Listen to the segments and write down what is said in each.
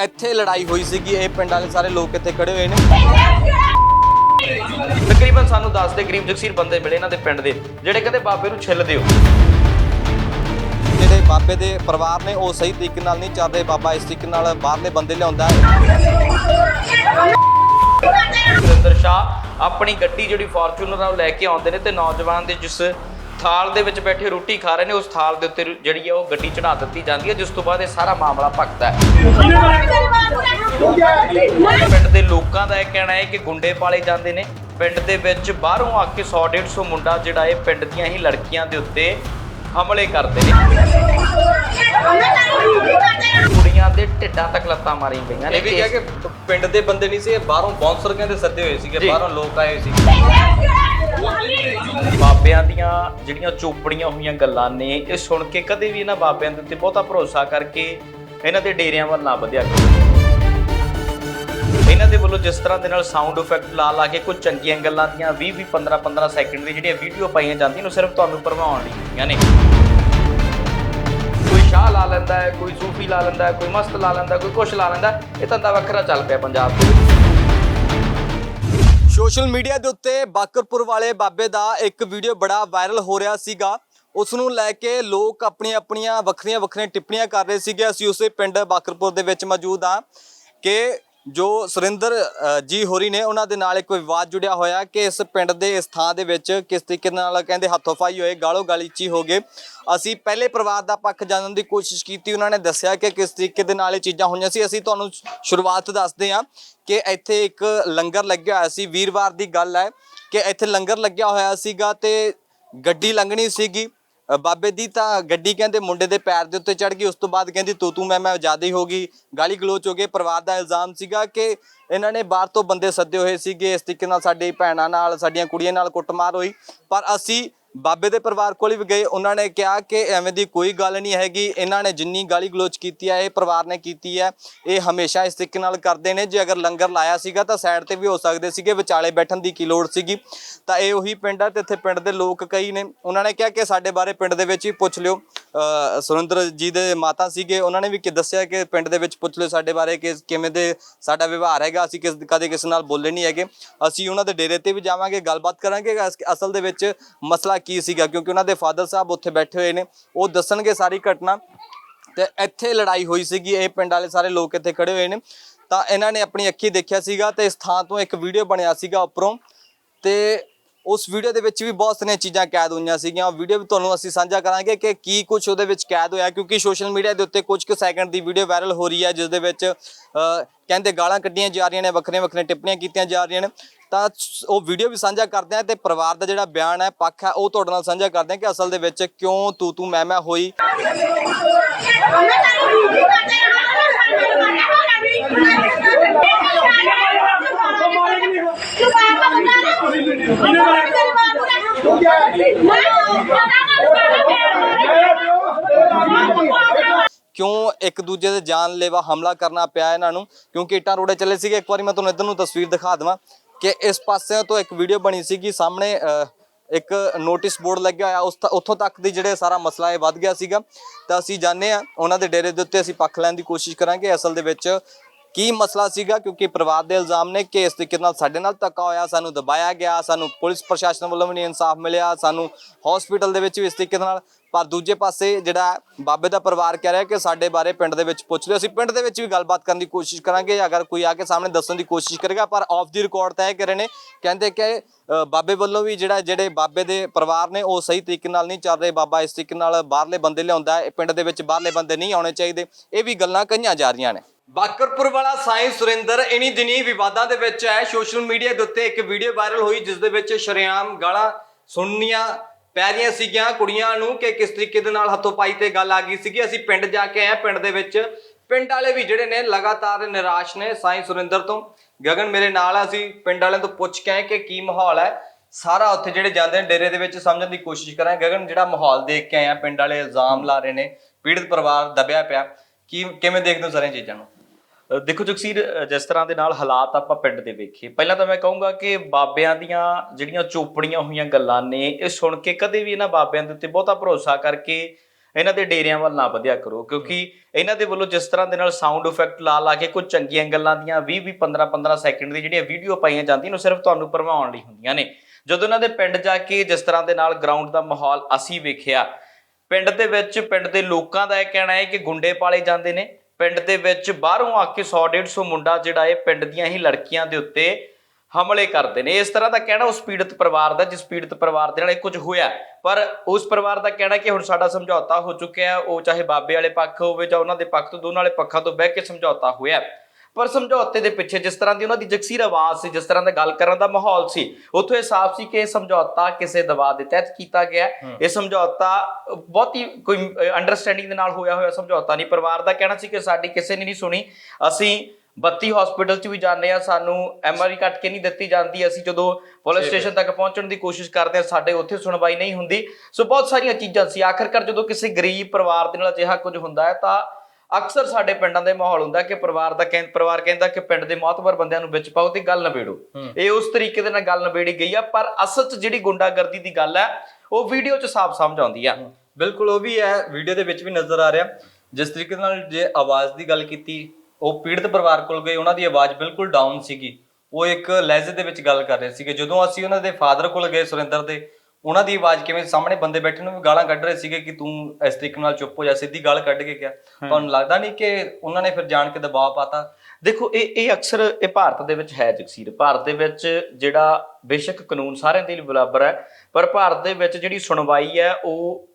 ਇੱਥੇ ਲੜਾਈ ਹੋਈ ਸੀਗੀ ਇਹ ਪਿੰਡ ਵਾਲੇ ਸਾਰੇ ਲੋਕ ਇੱਥੇ ਖੜੇ ਹੋਏ ਨੇ। ਤਕਰੀਬਨ ਸਾਨੂੰ 10 ਦੇ ਕਰੀਬ ਜਗਸੀਰ ਬੰਦੇ ਮਿਲੇ ਇਹਨਾਂ ਦੇ ਪਿੰਡ ਦੇ ਜਿਹੜੇ ਕਹਿੰਦੇ ਬਾਬੇ ਨੂੰ ਛਿੱਲਦੇ ਹੋ ਜਿਹੜੇ ਬਾਬੇ ਦੇ ਪਰਿਵਾਰ ਨੇ ਉਹ ਸਹੀ ਤਰੀਕੇ ਨਾਲ ਨਹੀਂ ਚੱਲ ਰਹੇ ਬਾਬਾ ਇਸ ਤਰੀਕੇ ਨਾਲ ਬਾਹਰਲੇ ਬੰਦੇ ਲਿਆਉਂਦਾ ਹੈ। ਸੁਰਿੰਦਰ ਸ਼ਾਹ ਆਪਣੀ ਗੱਡੀ ਜਿਹੜੀ ਫੋਰਚੂਨਰ ਆ ਉਹ ਲੈ ਕੇ ਆਉਂਦੇ ਨੇ ਤੇ ਨੌਜਵਾਨ ਦੇ ਜਿਸ ਥਾਲ ਦੇ ਵਿੱਚ ਬੈਠੇ ਰੋਟੀ ਖਾ ਰਹੇ ਨੇ ਉਸ ਥਾਲ ਦੇ ਉੱਤੇ ਜਿਹੜੀ ਆ ਉਹ ਗੱਡੀ ਚੜਾ ਦਿੱਤੀ ਜਾਂਦੀ ਹੈ ਜਿਸ ਤੋਂ ਬਾਅਦ ਇਹ ਸਾਰਾ ਮਾਮਲਾ ਭਖਦਾ ਹੈ। ਪਿੰਡ ਦੇ ਲੋਕਾਂ ਦਾ ਇਹ ਕਹਿਣਾ ਹੈ ਕਿ ਗੁੰਡੇ ਪਾਲੇ ਜਾਂਦੇ ਨੇ। ਪਿੰਡ ਦੇ ਵਿੱਚ ਬਾਹਰੋਂ ਆ ਕੇ 100 150 ਮੁੰਡਾ ਜਿਹੜਾ ਇਹ ਪਿੰਡ ਦੀਆਂ ਹੀ ਲੜਕੀਆਂ ਦੇ ਉੱਤੇ ਹਮਲੇ ਕਰਦੇ ਨੇ। ਕੁੜੀਆਂ ਦੇ ਢਿੱਡਾਂ ਤੱਕ ਲੱਤਾਂ ਮਾਰੀਆਂ ਪਈਆਂ ਨੇ। ਇਹ ਵੀ ਕਿਹਾ ਕਿ ਪਿੰਡ ਦੇ ਬੰਦੇ ਨਹੀਂ ਸੀ ਇਹ ਬਾਹਰੋਂ ਬਾਉਂਸਰ ਕਹਿੰਦੇ ਸੱਦੇ ਹੋਏ ਸੀਗੇ। ਬਾਹਰੋਂ ਲੋਕ ਆਏ ਸੀ। ਬਾਬਿਆਂ ਦੀਆਂ ਜਿਹੜੀਆਂ ਚੋਪੜੀਆਂ ਹੋਈਆਂ ਗੱਲਾਂ ਨੇ, ਇਹ ਸੁਣ ਕੇ ਕਦੇ ਵੀ ਇਹਨਾਂ ਬਾਬਿਆਂ ਦੇ ਉੱਤੇ ਬਹੁਤਾ ਭਰੋਸਾ ਕਰਕੇ ਇਹਨਾਂ ਦੇ ਡੇਰਿਆਂ ਵੱਲ ਨਾ ਵਧਿਆ ਇਹਨਾਂ ਦੇ ਵੱਲੋਂ ਜਿਸ ਤਰ੍ਹਾਂ ਦੇ ਨਾਲ ਸਾਊਂਡ ਇਫੈਕਟ ਲਾ ਲਾ ਕੇ ਕੁਝ ਚੰਗੀਆਂ ਗੱਲਾਂ ਦੀਆਂ 20 20 15 15 ਸੈਕਿੰਡ ਦੀ ਜਿਹੜੀਆਂ ਵੀਡੀਓ ਪਾਈਆਂ ਜਾਂਦੀਆਂ ਨੇ ਉਹ ਸਿਰਫ ਤੁਹਾਨੂੰ ਭਰਮਾਉਣ ਲਈ ਹੁੰਦੀਆਂ ਨੇ। ਕੋਈ ਸ਼ਾਹ ਲਾ ਲੈਂਦਾ ਹੈ, ਕੋਈ ਸੂਫੀ ਲਾ ਲੈਂਦਾ ਹੈ, ਕੋਈ ਮਸਤ ਲਾ ਲੈਂਦਾ ਕੋਈ ਕੁਛ ਲਾ ਲੈਂਦਾ ਇਹ ਧੰਦਾ ਵੱਖਰਾ ਚੱਲ ਪਿਆ ਪੰਜਾਬ ਦੇ ਵਿੱਚ। ਸੋਸ਼ਲ ਮੀਡੀਆ ਦੇ ਉੱਤੇ ਬਾਕਰਪੁਰ ਵਾਲੇ ਬਾਬੇ ਦਾ ਇੱਕ ਵੀਡੀਓ ਬੜਾ ਵਾਇਰਲ ਹੋ ਰਿਹਾ ਸੀਗਾ। ਉਸ ਨੂੰ ਲੈ ਕੇ ਲੋਕ ਆਪਣੀਆਂ ਆਪਣੀਆਂ ਵੱਖਰੀਆਂ ਵੱਖਰੀਆਂ ਟਿੱਪਣੀਆਂ ਕਰ ਰਹੇ ਸੀਗੇ। ਅਸੀਂ ਉਸੇ ਪਿੰਡ ਬਾਕਰਪੁਰ ਦੇ ਵਿੱਚ ਮੌਜੂਦ ਆ ਕਿ ਜੋ ਸੁਰਿੰਦਰ ਅ, ਜੀ ਹੋਰੀ ਨੇ ਉਹਨਾਂ ਦੇ ਨਾਲ ਇੱਕ ਵਿਵਾਦ ਜੁੜਿਆ ਹੋਇਆ ਕਿ ਇਸ ਪਿੰਡ ਦੇ ਇਸ ਥਾਂ ਦੇ ਵਿੱਚ ਕਿਸ ਤਰੀਕੇ ਨਾਲ ਕਹਿੰਦੇ ਹੱਥੋਂਫਾਈ ਹੋਏ ਗਾਲੋ ਗਾਲੀਚੀ ਹੋ ਗਏ। ਅਸੀਂ ਪਹਿਲੇ ਪਰਿਵਾਰ ਦਾ ਪੱਖ ਜਾਣਨ ਦੀ ਕੋਸ਼ਿਸ਼ ਕੀਤੀ ਉਹਨਾਂ ਨੇ ਦੱਸਿਆ ਕਿ ਕਿਸ ਤਰੀਕੇ ਦੇ ਨਾਲ ਇਹ ਚੀਜ਼ਾਂ ਹੋਈਆਂ ਸੀ। ਅਸੀਂ ਤੁਹਾਨੂੰ ਸ਼ੁਰੂਆਤ ਦੱਸਦੇ ਹਾਂ ਕਿ ਇੱਥੇ ਇੱਕ ਲੰਗਰ ਲੱਗਿਆ ਹੋਇਆ ਸੀ ਵੀਰਵਾਰ ਦੀ ਗੱਲ ਹੈ ਕਿ ਇੱਥੇ ਲੰਗਰ ਲੱਗਿਆ ਹੋਇਆ ਸੀਗਾ ਤੇ ਗੱਡੀ ਲੰਘਣੀ ਸੀਗੀ। ਬਾਬੇ ਦੀ ਤਾਂ ਗੱਡੀ ਕਹਿੰਦੇ ਮੁੰਡੇ ਦੇ ਪੈਰ ਦੇ ਉੱਤੇ ਚੜ ਗਈ, ਉਸ ਤੋਂ ਬਾਅਦ ਕਹਿੰਦੀ, ਤੂੰ ਤੂੰ, ਮੈਂ ਮੈਂ ਜ਼ਿਆਦਾ ਹੀ ਹੋ ਗਈ। ਗਾਲੀ ਗਲੋਚ ਹੋ ਗਏ ਪਰਿਵਾਰ ਦਾ ਇਲਜ਼ਾਮ ਸੀਗਾ ਕਿ ਇਹਨਾਂ ਨੇ ਬਾਹਰ ਤੋਂ ਬੰਦੇ ਸੱਦੇ ਹੋਏ ਸੀਗੇ। ਇਸ ਤਰੀਕੇ ਨਾਲ ਸਾਡੀ ਭੈਣਾਂ ਨਾਲ, ਸਾਡੀਆਂ ਕੁੜੀਆਂ ਨਾਲ ਕੁੱਟਮਾਰ ਹੋਈ। ਪਰ ਅਸੀਂ ਬਾਬੇ ਦੇ ਪਰਿਵਾਰ ਕੋਲ ਵੀ ਗਏ। ਉਹਨਾਂ ਨੇ ਕਿਹਾ ਕਿ ਐਵੇਂ ਦੀ ਕੋਈ ਗੱਲ ਨਹੀਂ ਹੈਗੀ। ਇਹਨਾਂ ਨੇ ਜਿੰਨੀ ਗਾਲੀ ਗਲੋਚ ਕੀਤੀ ਹੈ, ਇਹ ਪਰਿਵਾਰ ਨੇ ਕੀਤੀ ਹੈ। ਇਹ ਹਮੇਸ਼ਾ ਇਸ ਤਰੀਕੇ ਨਾਲ ਕਰਦੇ ਨੇ। ਜੇ ਅਗਰ ਲੰਗਰ ਲਾਇਆ ਸੀਗਾ ਤਾਂ ਸਾਈਡ ਤੇ ਵੀ ਹੋ ਸਕਦੇ ਸੀਗੇ। ਵਿਚਾਲੇ ਬੈਠਣ ਦੀ ਕੀ ਲੋੜ ਸੀਗੀ? ਤਾਂ ਇਹ ਉਹੀ ਪਿੰਡ ਹੈ ਤੇ ਇੱਥੇ ਪਿੰਡ ਦੇ ਲੋਕ ਕਈ ਨੇ। ਉਹਨਾਂ ਨੇ ਕਿਹਾ ਕਿ ਸਾਡੇ ਬਾਰੇ ਪਿੰਡ ਦੇ ਵਿੱਚ ਹੀ ਪੁੱਛ ਲਿਓ। ਸੁਰਿੰਦਰ ਜੀ ਦੇ ਮਾਤਾ ਸੀਗੇ। ਉਹਨਾਂ ਨੇ ਵੀ ਕਿ ਦੱਸਿਆ ਕਿ ਪਿੰਡ ਦੇ ਵਿੱਚ ਪੁੱਛ ਲਿਓ ਸਾਡੇ ਬਾਰੇ ਕਿ ਕਿਵੇਂ ਦੇ ਸਾਡਾ ਵਿਵਹਾਰ ਹੈਗਾ। ਅਸੀਂ ਕਿਸ ਕਦੇ ਕਿਸੇ ਨਾਲ ਬੋਲੇ ਨਹੀਂ ਹੈਗੇ। ਅਸੀਂ ਉਹਨਾਂ ਦੇ ਡੇਰੇ ਤੇ ਵੀ ਜਾਵਾਂਗੇ, ਗੱਲਬਾਤ ਕਰਾਂਗੇ। ਕਿ ਅਸਲ ਦੇ ਵਿੱਚ ਮਸਲਾ ਕੀ ਸੀਗਾ? ਕਿਉਂਕਿ ਉਹਨਾਂ ਦੇ ਫਾਦਰ ਸਾਹਿਬ ਉੱਥੇ ਬੈਠੇ ਹੋਏ ਨੇ। ਉਹ ਦੱਸਣਗੇ ਸਾਰੀ ਘਟਨਾ। ਤੇ ਇੱਥੇ ਲੜਾਈ ਹੋਈ ਸੀਗੀ। ਇਹ ਪਿੰਡ ਵਾਲੇ ਸਾਰੇ ਲੋਕ ਇੱਥੇ ਖੜੇ ਹੋਏ ਨੇ। ਤਾਂ ਇਹਨਾਂ ਨੇ ਆਪਣੀ ਅੱਖੀ ਦੇਖਿਆ ਸੀਗਾ ਤੇ ਇਸ ਥਾਂ ਤੋਂ ਇੱਕ ਵੀਡੀਓ ਬਣਿਆ ਸੀਗਾ ਉੱਪਰੋਂ। ਤੇ ਉਸ ਵੀਡੀਓ ਦੇ ਵਿੱਚ ਵੀ ਬਹੁਤ ਸਾਰੀਆਂ ਚੀਜ਼ਾਂ ਕੈਦ ਹੋਈਆਂ ਸੀਗੀਆਂ। ਉਹ ਵੀਡੀਓ ਵੀ ਤੁਹਾਨੂੰ ਅਸੀਂ ਸਾਂਝਾ ਕਰਾਂਗੇ ਕਿ ਕੀ ਕੁਝ ਉਹਦੇ ਵਿੱਚ ਕੈਦ ਹੋਇਆ। ਕਿਉਂਕਿ ਸੋਸ਼ਲ ਮੀਡੀਆ ਦੇ ਉੱਤੇ ਕੁਝ ਕੁ ਸੈਕਿੰਡ ਦੀ ਵੀਡੀਓ ਵਾਇਰਲ ਹੋ ਰਹੀ ਹੈ ਜਿਸ ਦੇ ਵਿੱਚ ਅਹ, ਕਹਿੰਦੇ ਗਾਲਾਂ ਕੱਢੀਆਂ ਜਾ ਰਹੀਆਂ ਨੇ ਵੱਖਰੀਆਂ ਵੱਖਰੀਆਂ ਟਿੱਪਣੀਆਂ ਕੀਤੀਆਂ ਜਾ ਰਹੀਆਂ ਨੇ। ਤਾਂ ਉਹ ਵੀਡੀਓ ਵੀ ਸਾਂਝਾ ਕਰਦੇ ਆ ਤੇ ਪਰਿਵਾਰ ਦਾ ਜਿਹੜਾ ਬਿਆਨ ਹੈ, ਪੱਖ ਹੈ, ਉਹ ਤੁਹਾਡੇ ਨਾਲ ਸਾਂਝਾ ਕਰਦੇ ਆ ਕਿ ਅਸਲ ਦੇ ਵਿੱਚ ਕਿਉਂ ਤੂੰ ਤੂੰ ਮੈਂ ਮੈਂ ਹੋਈ। ਕਿਉਂ ਇੱਕ ਦੂਜੇ ਦੇ ਜਾਨਲੇਵਾ ਹਮਲਾ ਕਰਨਾ ਪਿਆ ਇਹਨਾਂ ਨੂੰ? ਕਿਉਂਕਿ ਇੱਟਾਂ ਰੋੜੇ ਚੱਲੇ ਸੀਗੇ। ਇੱਕ ਵਾਰੀ ਮੈਂ ਤੁਹਾਨੂੰ ਇੱਧਰ ਨੂੰ ਤਸਵੀਰ ਦਿਖਾ ਦਵਾਂ। ਕਿ ਇਸ ਪਾਸੇ ਤੋਂ ਇੱਕ ਵੀਡੀਓ ਬਣੀ ਸੀਗੀ, ਸਾਹਮਣੇ ਇੱਕ ਨੋਟਿਸ ਬੋਰਡ ਲੱਗਿਆ ਹੋਇਆ, ਉਸ ਉੱਥੋਂ ਤੱਕ ਦੀ ਜਿਹੜੇ ਸਾਰਾ ਮਸਲਾ ਇਹ ਵੱਧ ਗਿਆ ਸੀਗਾ। ਤਾਂ ਅਸੀਂ ਜਾਣਦੇ ਆ ਉਹਨਾਂ ਦੇ ਡੇਰੇ ਦੇ ਉੱਤੇ ਅਸੀਂ ਪੱਖ ਲੈਣ ਦੀ ਕੋਸ਼ਿਸ਼ ਕਰਾਂਗੇ। ਅਸਲ ਦੇ ਵਿੱਚ ਕੀ ਮਸਲਾ ਸੀਗਾ, ਕਿਉਂਕਿ ਪਰਿਵਾਰ ਦੇ ਇਲਜ਼ਾਮ ਨੇ ਕਿ ਇਸ ਤਰੀਕੇ ਨਾਲ ਸਾਡੇ ਨਾਲ ਧੱਕਾ ਹੋਇਆ, ਸਾਨੂੰ ਦਬਾਇਆ ਗਿਆ, ਸਾਨੂੰ ਪੁਲਿਸ ਪ੍ਰਸ਼ਾਸਨ ਵੱਲੋਂ ਵੀ ਨਹੀਂ ਇਨਸਾਫ ਮਿਲਿਆ, ਸਾਨੂੰ ਹਸਪੀਟਲ ਦੇ ਵਿੱਚ ਵੀ ਇਸ ਤਰੀਕੇ ਨਾਲ ਪਰ ਦੂਜੇ ਪਾਸੇ ਜਿਹੜਾ ਬਾਬੇ ਦਾ ਪਰਿਵਾਰ ਕਹਿ ਰਿਹਾ ਕਿ ਸਾਡੇ ਬਾਰੇ ਪਿੰਡ ਦੇ ਵਿੱਚ ਪੁੱਛ ਲਿਓ। ਅਸੀਂ ਪਿੰਡ ਦੇ ਵਿੱਚ ਵੀ ਗੱਲਬਾਤ ਕਰਨ ਦੀ ਕੋਸ਼ਿਸ਼ ਕਰਾਂਗੇ। ਅਗਰ ਕੋਈ ਆ ਕੇ ਸਾਹਮਣੇ ਦੱਸਣ ਦੀ ਕੋਸ਼ਿਸ਼ ਕਰੇਗਾ, ਪਰ ਆਫ ਦੀ ਰਿਕਾਰਡ ਤੈਅ ਕਰੇ ਨੇ, ਕਹਿੰਦੇ ਕਿ ਬਾਬੇ ਵੱਲੋਂ ਵੀ ਜਿਹੜਾ, ਜਿਹੜੇ ਬਾਬੇ ਦੇ ਪਰਿਵਾਰ ਨੇ, ਉਹ ਸਹੀ ਤਰੀਕੇ ਨਾਲ ਨਹੀਂ ਚੱਲ ਰਹੇ। ਬਾਬਾ ਇਸ ਤਰੀਕੇ ਨਾਲ ਬਾਹਰਲੇ ਬੰਦੇ ਲਿਆਉਂਦਾ ਹੈ। ਪਿੰਡ ਦੇ ਵਿੱਚ ਬਾਹਰਲੇ ਬੰਦੇ ਨਹੀਂ ਆਉਣੇ ਚਾਹੀਦੇ। ਇਹ ਵੀ ਗੱਲਾਂ ਕਹੀਆਂ ਜਾ ਰਹੀਆਂ ਨੇ। ਬਾਕਰਪੁਰ ਵਾਲਾ ਸਾਈਂ ਸੁਰਿੰਦਰ ਇਨੀ ਦਿਨੀ ਵਿਵਾਦਾਂ ਦੇ ਵਿੱਚ ਹੈ ਸੋਸ਼ਲ ਮੀਡੀਆ ਦੇ ਉੱਤੇ ਇੱਕ ਵੀਡੀਓ ਵਾਇਰਲ ਹੋਈ, ਜਿਸ ਦੇ ਵਿੱਚ ਸ਼ਰੇਆਮ ਗਾਲਾਂ ਸੁਣਨੀਆਂ ਪੈ ਰਹੀਆਂ ਸੀਗੀਆਂ ਕੁੜੀਆਂ ਨੂੰ ਕਿ ਕਿਸ ਤਰੀਕੇ ਦੇ ਨਾਲ ਹੱਥੋਂ ਪਾਈ ਤੇ ਗੱਲ ਆ ਗਈ ਸੀਗੀ। ਅਸੀਂ ਪਿੰਡ ਜਾ ਕੇ ਆਏ, ਪਿੰਡ ਦੇ ਵਿੱਚ। ਪਿੰਡ ਵਾਲੇ ਵੀ ਜਿਹੜੇ ਨੇ ਲਗਾਤਾਰ ਨਿਰਾਸ਼ ਨੇ ਸਾਈਂ ਸੁਰਿੰਦਰ ਤੋਂ। ਗਗਨ ਮੇਰੇ ਨਾਲ ਅਸੀਂ ਪਿੰਡ ਵਾਲਿਆਂ ਤੋਂ ਪੁੱਛ ਕੇ ਆਏ ਕਿ ਕੀ ਮਾਹੌਲ ਹੈ। ਸਾਰਾ ਉੱਥੇ ਜਿਹੜੇ ਜਾਂਦੇ ਨੇ ਡੇਰੇ ਦੇ ਵਿੱਚ ਸਮਝਣ ਦੀ ਕੋਸ਼ਿਸ਼ ਕਰਾਂਗੇ। ਗਗਨ, ਜਿਹੜਾ ਮਾਹੌਲ ਦੇਖ ਕੇ ਆਏ ਆ, ਪਿੰਡ ਵਾਲੇ ਇਲਜ਼ਾਮ ਲਾ ਰਹੇ ਨੇ, ਪੀੜਤ ਪਰਿਵਾਰ ਦਬਿਆ ਪਿਆ। ਕੀ, ਕਿਵੇਂ ਦੇਖਦੇ ਹੋ ਸਾਰੀਆਂ ਚੀਜ਼ਾਂ ਨੂੰ? ਦੇਖੋ ਜਗਸੀਰ ਜਿਸ ਤਰ੍ਹਾਂ ਦੇ ਨਾਲ ਹਾਲਾਤ ਆਪਾਂ ਪਿੰਡ ਦੇ ਵੇਖੇ, ਪਹਿਲਾਂ ਤਾਂ ਮੈਂ ਕਹੂੰਗਾ ਕਿ ਬਾਬਿਆਂ ਦੀਆਂ ਜਿਹੜੀਆਂ ਚੋਪੜੀਆਂ ਹੋਈਆਂ ਗੱਲਾਂ ਨੇ, ਇਹ ਸੁਣ ਕੇ ਕਦੇ ਵੀ ਇਹਨਾਂ ਬਾਬਿਆਂ ਦੇ ਉੱਤੇ ਬਹੁਤਾ ਭਰੋਸਾ ਕਰਕੇ ਇਹਨਾਂ ਦੇ ਡੇਰਿਆਂ ਵੱਲ ਨਾ ਵਧਿਆ ਕਰੋ, ਕਿਉਂਕਿ ਇਹਨਾਂ ਦੇ ਵੱਲੋਂ ਜਿਸ ਤਰ੍ਹਾਂ ਦੇ ਨਾਲ ਸਾਊਂਡ ਇਫੈਕਟ ਲਾ ਲਾ ਕੇ ਕੁਝ ਚੰਗੀਆਂ ਗੱਲਾਂ ਦੀਆਂ 20 20 15 15 ਸੈਕਿੰਡ ਦੀ ਜਿਹੜੀਆਂ ਵੀਡੀਓ ਪਾਈਆਂ ਜਾਂਦੀਆਂ ਨੇ, ਉਹ ਸਿਰਫ ਤੁਹਾਨੂੰ ਭਰਮਾਉਣ ਲਈ ਹੁੰਦੀਆਂ ਨੇ। ਜਦੋਂ ਇਹਨਾਂ ਦੇ ਪਿੰਡ ਜਾ ਕੇ ਜਿਸ ਤਰ੍ਹਾਂ ਦੇ ਨਾਲ ਗਰਾਊਂਡ ਦਾ ਮਾਹੌਲ ਅਸੀਂ ਵੇਖਿਆ, ਪਿੰਡ ਦੇ ਵਿੱਚ, ਪਿੰਡ ਦੇ ਲੋਕਾਂ ਦਾ ਇਹ ਕਹਿਣਾ ਹੈ ਕਿ ਗੁੰਡੇ ਪਾਲੇ ਜਾਂਦੇ ਨੇ ਪਿੰਡ ਦੇ ਵਿੱਚ ਬਾਹਰੋਂ ਆ ਕੇ 100 150 ਮੁੰਡਾ ਜਿਹੜਾ ਇਹ ਪਿੰਡ ਦੀਆਂ ਹੀ ਲੜਕੀਆਂ ਦੇ ਉੱਤੇ ਹਮਲੇ ਕਰਦੇ ਨੇ। ਇਸ ਤਰ੍ਹਾਂ ਦਾ ਕਹਿਣਾ ਉਸ ਪੀੜਤ ਪਰਿਵਾਰ ਦਾ, ਜਿਸ ਪੀੜਤ ਪਰਿਵਾਰ ਦੇ ਨਾਲ ਇਹ ਕੁਝ ਹੋਇਆ। ਪਰ ਉਸ ਪਰਿਵਾਰ ਦਾ ਕਹਿਣਾ ਕਿ ਹੁਣ ਸਾਡਾ ਸਮਝੌਤਾ ਹੋ ਚੁੱਕਿਆ, ਉਹ ਚਾਹੇ ਬਾਬੇ ਵਾਲੇ ਪੱਖ ਹੋਵੇ ਜਾਂ ਉਹਨਾਂ ਦੇ ਪੱਖ ਤੋਂ, ਦੋਨਾਂ ਵਾਲੇ ਪੱਖਾਂ ਤੋਂ ਬਹਿ ਕੇ ਸਮਝੌਤਾ ਹੋਇਆ। ਪਰ ਸਮਝੌਤੇ ਦੇ ਪਿੱਛੇ ਜਿਸ ਤਰ੍ਹਾਂ ਦੀ ਉਹਨਾਂ ਦੀ ਜਕਸੀਰ ਆਵਾਜ਼ ਸੀ ਜਿਸ ਤਰ੍ਹਾਂ ਦਾ ਗੱਲ ਕਰਨ ਦਾ ਮਾਹੌਲ ਸੀ ਉੱਥੋਂ ਇਹ ਸਾਫ਼ ਸੀ ਕਿ ਇਹ ਸਮਝੌਤਾ ਕਿਸੇ ਦਬਾਅ ਦੇ ਤਹਿਤ ਕੀਤਾ ਗਿਆ ਹੈ। ਇਹ ਸਮਝੌਤਾ ਬਹੁਤੀ ਕੋਈ ਅੰਡਰਸਟੈਂਡਿੰਗ ਦੇ ਨਾਲ ਹੋਇਆ ਹੋਇਆ ਸਮਝੌਤਾ ਨਹੀਂ। ਪਰਿਵਾਰ ਦਾ ਕਹਿਣਾ ਸੀ ਕਿ ਸਾਡੀ ਕਿਸੇ ਨੇ ਨਹੀਂ ਸੁਣੀ। ਅਸੀਂ 32 ਹਸਪੀਟਲ 'ਚ ਵੀ ਜਾਂਦੇ ਆ ਸਾਨੂੰ ਐਮਆਰਆਈ ਕੱਟ ਕੇ ਨਹੀਂ ਦਿੱਤੀ ਜਾਂਦੀ। ਅਸੀਂ ਜਦੋਂ ਪੁਲਿਸ ਸਟੇਸ਼ਨ ਤੱਕ ਪਹੁੰਚਣ ਦੀ ਕੋਸ਼ਿਸ਼ ਕਰਦੇ ਆ ਸਾਡੇ ਉੱਥੇ ਸੁਣਵਾਈ ਨਹੀਂ ਹੁੰਦੀ। ਸੋ ਬਹੁਤ ਸਾਰੀਆਂ ਚੀਜ਼ਾਂ ਸੀ। ਆਖਰਕਾਰ ਜਦੋਂ ਕਿਸੇ ਗਰੀਬ ਪਰਿਵਾਰ ਦੇ ਨਾਲ ਅਜਿਹਾ ਕੁਝ ਹੁੰਦਾ ਹੈ ਤਾਂ ਅਕਸਰ ਸਾਡੇ ਪਿੰਡਾਂ ਦੇ ਮਾਹੌਲ ਹੁੰਦਾ ਕਿ ਪਰਿਵਾਰ ਦਾ ਕਹਿੰ ਪਰਿਵਾਰ ਕਹਿੰਦਾ ਕਿ ਪਿੰਡ ਦੇ ਮੌਤਬਰ ਬੰਦਿਆਂ ਨੂੰ ਵਿੱਚ ਪਾਓ ਤੇ ਗੱਲ ਨਿਬੇੜੋ। ਇਹ ਉਸ ਤਰੀਕੇ ਦੇ ਨਾਲ ਗੱਲ ਨਿਬੇੜੀ ਗਈ ਆ ਪਰ ਅਸਲ 'ਚ ਜਿਹੜੀ ਗੁੰਡਾਗਰਦੀ ਦੀ ਗੱਲ ਹੈ ਉਹ ਵੀਡੀਓ 'ਚ ਸਾਫ਼ ਸਮਝ ਆਉਂਦੀ ਆ। ਬਿਲਕੁਲ ਉਹ ਵੀ ਹੈ ਵੀਡੀਓ ਦੇ ਵਿੱਚ ਵੀ ਨਜ਼ਰ ਆ ਰਿਹਾ। ਜਿਸ ਤਰੀਕੇ ਨਾਲ ਜੇ ਆਵਾਜ਼ ਦੀ ਗੱਲ ਕੀਤੀ ਉਹ ਪੀੜਤ ਪਰਿਵਾਰ ਕੋਲ ਗਏ ਉਹਨਾਂ ਦੀ ਆਵਾਜ਼ ਬਿਲਕੁਲ ਡਾਊਨ ਸੀਗੀ। ਉਹ ਇੱਕ ਲਹਿਜੇ ਦੇ ਵਿੱਚ ਗੱਲ ਕਰ ਰਹੇ ਸੀਗੇ। ਜਦੋਂ ਅਸੀਂ ਉਹਨਾਂ ਦੇ ਫਾਦਰ ਕੋਲ ਗਏ ਸੁਰਿੰਦਰ ਦੇ ਉਹਨਾਂ ਦੀ ਆਵਾਜ਼ ਕਿਵੇਂ ਸਾਹਮਣੇ ਬੰਦੇ ਬੈਠੇ ਨੂੰ ਵੀ ਗਾਲਾਂ ਕੱਢ ਰਹੇ ਸੀਗੇ ਕਿ ਤੂੰ ਇਸ ਤਰੀਕੇ ਨਾਲ ਚੁੱਪ ਹੋ ਜਾ ਸਿੱਧੀ ਗੱਲ ਕੱਢ ਕੇ ਕਿਹਾ। ਤੁਹਾਨੂੰ ਲੱਗਦਾ ਨਹੀਂ ਕਿ ਉਹਨਾਂ ਨੇ ਫਿਰ ਜਾਣ ਕੇ ਦਬਾਅ ਪਾਤਾ? ਦੇਖੋ ਇਹ ਇਹ ਅਕਸਰ ਇਹ ਭਾਰਤ ਦੇ ਵਿੱਚ ਹੈ ਜਗਸੀਰ। ਭਾਰਤ ਦੇ ਵਿੱਚ ਜਿਹੜਾ ਬੇਸ਼ੱਕ ਕਾਨੂੰਨ ਸਾਰਿਆਂ ਦੇ ਲਈ ਬਰਾਬਰ ਹੈ ਪਰ ਭਾਰਤ ਦੇ ਵਿੱਚ ਜਿਹੜੀ ਸੁਣਵਾਈ ਹੈ ਉਹ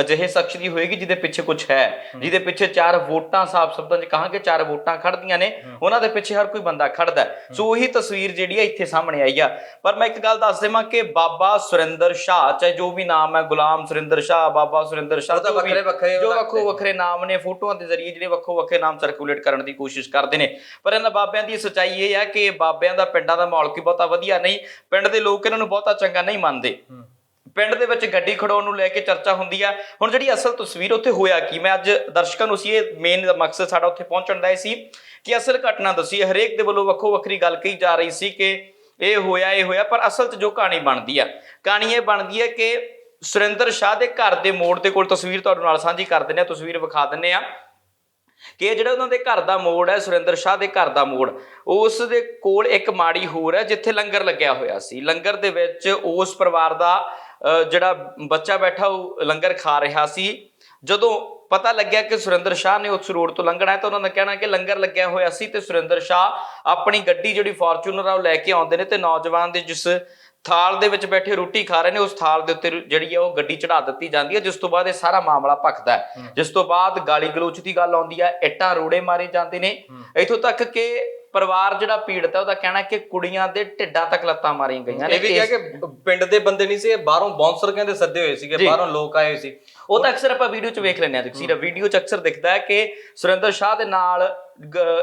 ਅਜਿਹੇ ਸ਼ਖਸ ਦੀ ਹੋਏਗੀ ਜਿਹਦੇ ਪਿੱਛੇ ਕੁਝ ਹੈ। ਜਿਹਦੇ ਪਿੱਛੇ ਚਾਰ ਵੋਟਾਂ ਸਾਫ਼ ਸ਼ਬਦਾਂ 'ਚ ਕਹਾਂਗੇ ਚਾਰ ਵੋਟਾਂ ਖੜਦੀਆਂ ਨੇ ਉਹਨਾਂ ਦੇ ਪਿੱਛੇ ਹਰ ਕੋਈ ਬੰਦਾ ਖੜਦਾ। ਸੋ ਉਹੀ ਤਸਵੀਰ ਜਿਹੜੀ ਹੈ ਇੱਥੇ ਸਾਹਮਣੇ ਆਈ ਆ। ਪਰ ਮੈਂ ਇੱਕ ਗੱਲ ਦੱਸ ਦੇਵਾਂ ਕਿ ਬਾਬਾ ਸੁਰਿੰਦਰ ਸ਼ਾਹ ਚਾਹੇ ਜੋ ਵੀ ਨਾਮ ਹੈ ਗੁਲਾਮ ਸੁਰਿੰਦਰ ਸ਼ਾਹ ਬਾਬਾ ਸੁਰਿੰਦਰ ਸ਼ਾਹ ਜੋ ਵੱਖਰੇ- ਵੱਖਰੇ ਜੋ ਵੱਖੋ ਵੱਖਰੇ ਨਾਮ ਨੇ ਫੋਟੋਆਂ ਦੇ ਜ਼ਰੀਏ ਜਿਹੜੇ ਵੱਖੋ ਵੱਖਰੇ ਨਾਮ ਸਰਕੂਲੇਟ ਕਰਨ ਦੀ ਕੋਸ਼ਿਸ਼ ਕਰਦੇ ਨੇ। ਪਰ ਇਹਨਾਂ ਬਾਬਿਆਂ ਦੀ ਸੱਚਾਈ ਇਹ ਹੈ ਕਿ ਬਾਬਿਆਂ ਦਾ ਪਿੰਡਾਂ ਦਾ ਮਾਹੌਲ ਕੀ ਬਹੁਤਾ ਵਧੀਆ ਨਹੀਂ ਪਿੰਡ ਦੇ ਲੋਕ ਇਹਨਾਂ ਨੂੰ ਬਹੁਤਾ ਚੰਗਾ ਨਹੀਂ ਮੰਨਦੇ। ਪਿੰਡ ਦੇ ਵਿੱਚ ਗੱਡੀ ਖੜਾਉਣ ਨੂੰ ਲੈ ਕੇ ਚਰਚਾ ਹੁੰਦੀ ਆ। ਹੁਣ ਜਿਹੜੀ ਅਸਲ ਤਸਵੀਰ ਉੱਥੇ ਹੋਇਆ ਕੀ? ਮੈਂ ਅੱਜ ਦਰਸ਼ਕਾਂ ਨੂੰ ਸੀ, ਇਹ ਮੇਨ ਮਕਸਦ ਸਾਡਾ ਉੱਥੇ ਪਹੁੰਚਣ ਦਾ ਇਹ ਸੀ ਕਿ ਅਸਲ ਘਟਨਾ ਦੱਸੀ। ਹਰੇਕ ਦੇ ਵੱਲੋਂ ਵੱਖੋ ਵੱਖਰੀ ਗੱਲ ਕਹੀ ਜਾ ਰਹੀ ਸੀ ਕਿ ਇਹ ਹੋਇਆ ਇਹ ਹੋਇਆ, ਪਰ ਅਸਲ 'ਚ ਜੋ ਕਹਾਣੀ ਬਣਦੀ ਆ, ਕਹਾਣੀ ਇਹ ਬਣਦੀ ਹੈ ਕਿ ਸੁਰਿੰਦਰ ਸ਼ਾਹ ਦੇ ਘਰ ਦੇ ਮੋੜ ਦੇ ਕੋਲ ਤਸਵੀਰ ਤੁਹਾਡੇ ਨਾਲ ਸਾਂਝੀ ਕਰ ਦਿੰਦੇ ਆ ਤਸਵੀਰ ਵਿਖਾ ਦਿੰਦੇ ਆ ਕਿ ਜਿਹੜਾ ਉਹਨਾਂ ਦੇ ਘਰ ਦਾ ਮੋੜ ਹੈ, ਸੁਰਿੰਦਰ ਸ਼ਾਹ ਦੇ ਘਰ ਦਾ ਮੋੜ, ਉਸ ਦੇ ਕੋਲ ਇੱਕ ਮਾੜੀ ਹੋਰ ਹੈ ਜਿੱਥੇ ਲੰਗਰ ਲੱਗਿਆ ਹੋਇਆ ਸੀ। ਲੰਗਰ ਦੇ ਵਿੱਚ ਉਸ ਪਰਿਵਾਰ ਦਾ ਜਿਹੜਾ ਬੱਚਾ ਬੈਠਾ ਉਹ ਲੰਗਰ ਖਾ ਰਿਹਾ ਸੀ। ਜਦੋਂ ਪਤਾ ਲੱਗਿਆ ਕਿ ਸੁਰਿੰਦਰ ਸ਼ਾਹ ਨੇ ਉਸ ਰੋਡ ਤੋਂ ਲੰਘਣਾ ਹੈ ਤਾਂ ਉਹਨਾਂ ਨੇ ਕਹਿਣਾ ਕਿ ਲੰਗਰ ਲੱਗਿਆ ਹੋਇਆ ਸੀ ਤੇ ਸੁਰਿੰਦਰ ਸ਼ਾਹ ਆਪਣੀ ਗੱਡੀ ਜਿਹੜੀ ਫੋਰਚੂਨਰ ਆ ਉਹ ਲੈ ਕੇ ਆਉਂਦੇ ਨੇ ਤੇ ਨੌਜਵਾਨ ਦੇ ਜਿਸ ਥਾਲ ਦੇ ਵਿੱਚ ਬੈਠੇ ਰੋਟੀ ਖਾ ਰਹੇ ਨੇ ਉਸ ਥਾਲ ਦੇ ਉੱਤੇ ਜਿਹੜੀ ਹੈ ਉਹ ਗੱਡੀ ਚੜਾ ਦਿੱਤੀ ਜਾਂਦੀ ਹੈ ਜਿਸ ਤੋਂ ਬਾਅਦ ਇਹ ਸਾਰਾ ਮਾਮਲਾ ਭਖਦਾ ਹੈ। ਜਿਸ ਤੋਂ ਬਾਅਦ ਗਾਲੀ ਗਲੋਚ ਦੀ ਗੱਲ ਆਉਂਦੀ ਹੈ ਇੱਟਾਂ ਰੋੜੇ ਮਾਰੇ ਜਾਂਦੇ ਨੇ। ਇੱਥੋਂ ਤੱਕ ਕਿ ਪਰਿਵਾਰ ਜਿਹੜਾ ਪੀੜਤ ਹੈ ਉਹਦਾ ਕਹਿਣਾ ਕਿ ਕੁੜੀਆਂ ਦੇ ਢਿੱਡਾਂ ਤੱਕ ਲੱਤਾਂ ਮਾਰੀਆਂ ਗਈਆਂ ਨੇ। ਇਹ ਵੀ ਕਿਹਾ ਕਿ ਪਿੰਡ ਦੇ ਬੰਦੇ ਨਹੀਂ ਸੀ ਇਹ ਬਾਹਰੋਂ ਬਾਉਂਸਰ ਕਹਿੰਦੇ ਸੱਦੇ ਹੋਏ ਸੀਗੇ ਬਾਹਰੋਂ ਲੋਕ ਆਏ ਹੋਏ ਸੀ। ਉਹ ਤਾਂ ਅਕਸਰ ਆਪਾਂ ਵੀਡੀਓ 'ਚ ਵੇਖ ਲੈਂਦੇ ਆ ਤੁਸੀਂ ਵੀਡੀਓ 'ਚ ਅਕਸਰ ਦਿਖਦਾ ਹੈ ਕਿ ਸੁਰਿੰਦਰ ਸ਼ਾਹ ਦੇ ਨਾਲ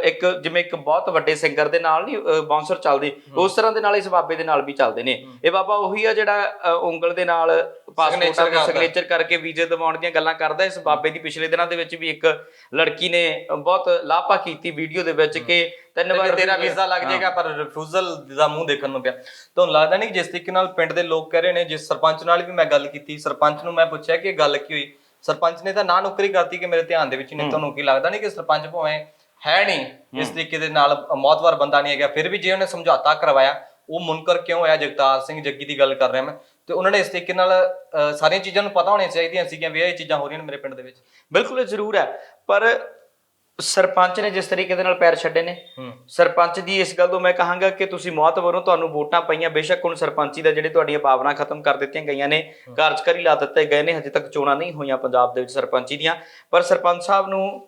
ਇੱਕ ਜਿਵੇਂ ਇੱਕ ਬਹੁਤ ਵੱਡੇ ਸਿੰਗਰ ਦੇ ਨਾਲ ਨਹੀਂ ਬਾਉਂਸਰ ਚੱਲਦੇ ਉਸ ਤਰ੍ਹਾਂ ਦੇ ਨਾਲ ਇਸ ਬਾਬੇ ਦੇ ਨਾਲ ਵੀ ਚੱਲਦੇ ਨੇ। ਇਹ ਬਾਬਾ ਉਹੀ ਆ ਜਿਹੜਾ ਉਂਗਲ ਦੇ ਨਾਲ ਪਾਸਪੋਰਟ ਦਾ। ਸਿਗਨੇਚਰ ਕਰਕੇ ਵੀਜ਼ੇ ਦਿਵਾਉਣ ਦੀਆਂ ਗੱਲਾਂ ਕਰਦਾ। ਇਸ ਬਾਬੇ ਦੀ ਪਿਛਲੇ ਦਿਨਾਂ ਦੇ ਵਿੱਚ ਵੀ ਇੱਕ ਲੜਕੀ ਨੇ ਬਹੁਤ ਲਾਪਾ ਕੀਤੀ ਵੀਡੀਓ ਦੇ ਵਿੱਚ ਕਿ ਤਿੰਨ ਵਾਰ ਤੇਰਾ ਵੀਜ਼ਾ- ਲੱਗ ਜਾਏਗਾ ਪਰ ਰਿਫਿਊਜ਼ਲ ਦਾ ਮੂੰਹ ਦੇਖਣ ਨੂੰ ਪਿਆ। ਤੁਹਾਨੂੰ ਲੱਗਦਾ ਨਹੀਂ ਕਿ ਜਿਸ ਤਰੀਕੇ ਨਾਲ ਪਿੰਡ ਦੇ ਲੋਕ ਕਹਿ ਰਹੇ ਨੇ ਜਿਸ ਸਰਪੰਚ ਨਾਲ ਵੀ ਮੈਂ ਗੱਲ ਕੀਤੀ ਸਰਪੰਚ ਨੂੰ ਮੈਂ ਪੁੱਛਿਆ ਕਿ ਗੱਲ ਕੀ ਹੋਈ? ਸਰਪੰਚ ਨੇ ਤਾਂ ਨਾ ਨੌਕਰੀ ਕਰਤੀ ਕਿ ਮੇਰੇ ਧਿਆਨ ਦੇ ਵਿੱਚ ਨਹੀਂ ਤੁਹਾਨੂੰ ਕੀ ਲੱਗਦਾ ਨਹੀਂ ਕਿ ਸਰਪੰਚ ਭਾਵੇਂ ਹੈ ਨਹੀਂ ਇਸ ਤਰੀਕੇ ਦੇ ਨਾਲ ਮੌਤਵਰ ਬੰਦਾ ਨਹੀਂ ਹੈਗਾ ਫਿਰ ਵੀ ਜੇ ਉਹਨੇ ਸਮਝੌਤਾ ਕਰਵਾਇਆ ਉਹ ਮੁਨਕਰ ਕਿਉਂ ਹੋਇਆ? ਜਗਤਾਰ ਸਿੰਘ ਜੱਗੀ ਦੀ ਗੱਲ ਕਰ ਰਿਹਾ ਮੈਂ। ਤੇ ਉਹਨਾਂ ਨੇ ਇਸ ਤਰੀਕੇ ਨਾਲ ਸਾਰੀਆਂ ਚੀਜ਼ਾਂ ਨੂੰ ਪਤਾ ਹੋਣੀਆਂ ਚਾਹੀਦੀਆਂ ਸੀਗੀਆਂ ਵੀ ਇਹ ਚੀਜ਼ਾਂ ਹੋ ਰਹੀਆਂ ਨੇ ਮੇਰੇ ਪਿੰਡ ਦੇ ਵਿੱਚ। ਬਿਲਕੁਲ ਜ਼ਰੂਰ ਹੈ। ਪਰ ਸਰਪੰਚ ਨੇ ਜਿਸ ਤਰੀਕੇ ਦੇ ਨਾਲ ਪੈਰ ਛੱਡੇ ਨੇ ਸਰਪੰਚ ਦੀ ਇਸ ਗੱਲ ਤੋਂ ਮੈਂ ਕਹਾਂਗਾ ਕਿ ਤੁਸੀਂ ਮੌਤਵਰੋਂ ਤੁਹਾਨੂੰ ਵੋਟਾਂ ਪਈਆਂ ਬੇਸ਼ੱਕ ਹੁਣ ਸਰਪੰਚੀ ਦਾ ਜਿਹੜੇ ਤੁਹਾਡੀਆਂ ਭਾਵਨਾ ਖਤਮ ਕਰ ਦਿੱਤੀਆਂ ਗਈਆਂ ਨੇ ਕਾਰਜਕਾਰੀ ਲਾ ਦਿੱਤੇ ਗਏ ਨੇ ਹਜੇ ਤੱਕ ਚੋਣਾਂ ਨਹੀਂ ਹੋਈਆਂ ਪੰਜਾਬ ਦੇ ਵਿੱਚ ਸਰਪੰਚੀ ਦੀਆਂ। ਪਰ ਸਰਪੰਚ ਸਾਹਿਬ ਨੂੰ